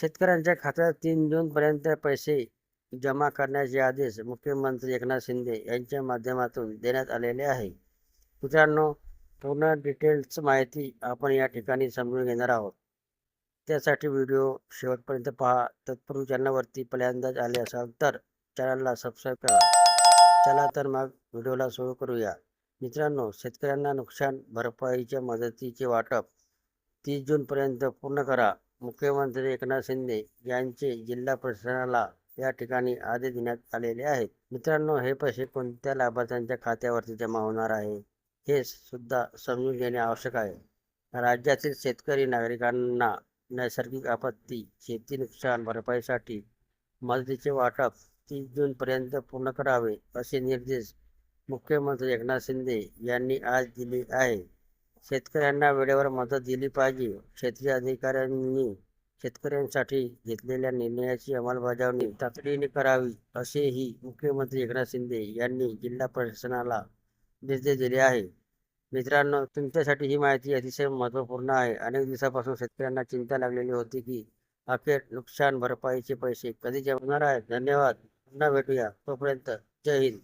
शेतकऱ्यांच्या खात्यात तीन जूनपर्यंत पैसे जमा करण्याचे आदेश मुख्यमंत्री एकनाथ शिंदे यांच्या माध्यमातून देण्यात आलेले आहे. मित्रांनो पूर्ण डिटेल्स माहिती आपण या ठिकाणी समजून घेणार आहोत. त्यासाठी व्हिडिओ शेवटपर्यंत पहा. तत्पूर्वी चॅनलवरती पहिल्यांदाच आले असाल तर चॅनलला सबस्क्राईब करा. चला तर मग व्हिडिओला सुरू करूया. मित्रांनो शेतकऱ्यांना नुकसान भरपाईच्या मदतीचे वाटप तीस जूनपर्यंत पूर्ण करा. मुख्यमंत्री एकनाथ शिंदे यांचे जिल्हा प्रशासनाला या ठिकाणी आदेश देण्यात आलेले आहेत. मित्रांनो हे पैसे कोणत्या लाभार्थ्यांच्या खात्यावरती जमा होणार आहे हे सुद्धा समजून घेणे आवश्यक आहे. राज्यातील शेतकरी नागरिकांना नैसर्गिक आपत्ती शेती नुकसान भरपाईसाठी मदतीचे वाटप तीस जूनपर्यंत पूर्ण करावे असे निर्देश मुख्यमंत्री एकनाथ शिंदे यांनी आज दिले आहे शेतकऱ्यांना वेळेवर मदत दिली पाहिजे. क्षेत्रीय अधिकाऱ्यांनी शेतकऱ्यांसाठी घेतलेल्या निर्णयाची अंमलबजावणी तातडीने करावी असेही मुख्यमंत्री एकनाथ शिंदे यांनी जिल्हा प्रशासनाला निर्देश दिले आहे मित्रांनो तुमच्यासाठी ही माहिती अतिशय महत्त्वपूर्ण आहे. अनेक दिवसापासून शेतकऱ्यांना चिंता लागलेली होती की अखेर नुकसान भरपाईचे पैसे कधी जमणार आहेत? धन्यवाद. पुन्हा भेटूया. तोपर्यंत जय हिंद.